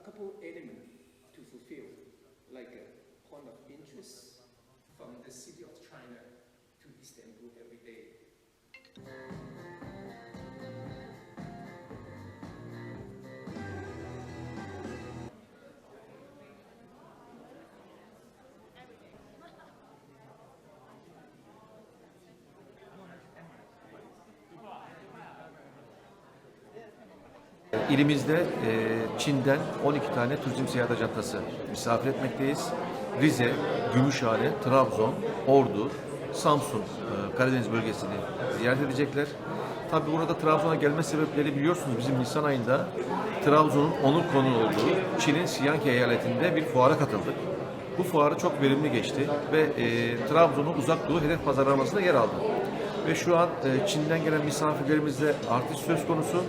a couple elements to fulfill, like a point of interest from the city of China to Istanbul every day. İlimizde e, Çin'den 12 tane turizm seyahat ajantası misafir etmekteyiz. Rize, Gümüşhane, Trabzon, Ordu, Samsun, e, Karadeniz bölgesini ziyaret edecekler. Tabi burada Trabzon'a gelme sebepleri biliyorsunuz bizim Nisan ayında Trabzon'un onur konu olduğu Çin'in Siyanki eyaletinde bir fuara katıldık. Bu fuarı çok verimli geçti ve e, Trabzon'un uzak doğu hedef pazarlamasında yer aldı. Ve şu an e, Çin'den gelen misafirlerimizde artış söz konusu.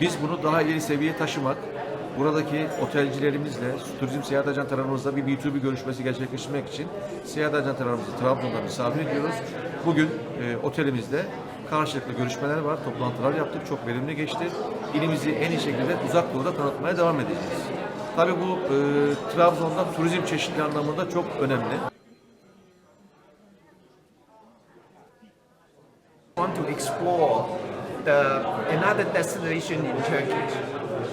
Biz bunu daha ileri seviyeye taşımak, buradaki otelcilerimizle, turizm seyahat ajantalarımızla bir B2B görüşmesi gerçekleştirmek için seyahat ajantalarımızı Trabzon'da misafir ediyoruz. Bugün e, otelimizde karşılıklı görüşmeler var, toplantılar yaptık, çok verimli geçti. İlimizi en iyi şekilde uzak doğuda tanıtmaya devam edeceğiz. Tabii bu e, Trabzon'da turizm çeşitli anlamında çok önemli. Want to explore the another destination in Turkey.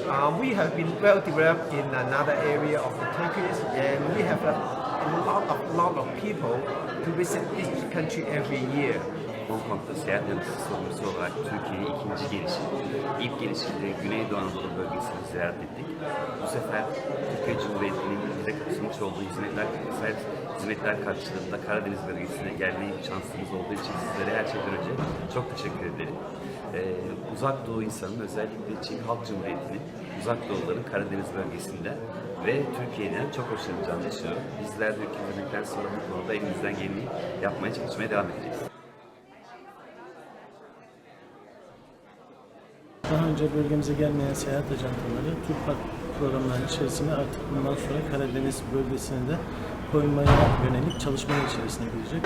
Uh, we have been well developed in another area of the Turkey, and we have a, a lot of lot of people to visit this country every year. Hong Kong'da seyahat yöneticisi sorumlusu olarak Türkiye'ye ikinci gelişim. İlk gelişimde Güneydoğu Anadolu bölgesini ziyaret ettik. Bu sefer Türkiye Cumhuriyeti'nin bize sunmuş olduğu hizmetler, hizmetler karşılığında Karadeniz bölgesine gelme şansımız olduğu için sizlere her şeyden önce çok teşekkür ederim. Ee, uzak Doğu insanın özellikle Çin Halk Cumhuriyeti'nin uzak doğuların Karadeniz bölgesinde ve Türkiye'den çok hoşlanacağını düşünüyorum. Bizler de hükümetten sonra bu konuda elimizden geleni yapmaya çalışmaya devam edeceğiz. Daha önce bölgemize gelmeyen seyahat ajantaları TÜRPAK programlarının içerisinde artık bundan sonra Karadeniz bölgesine de koymaya yönelik çalışmalar içerisine girecek.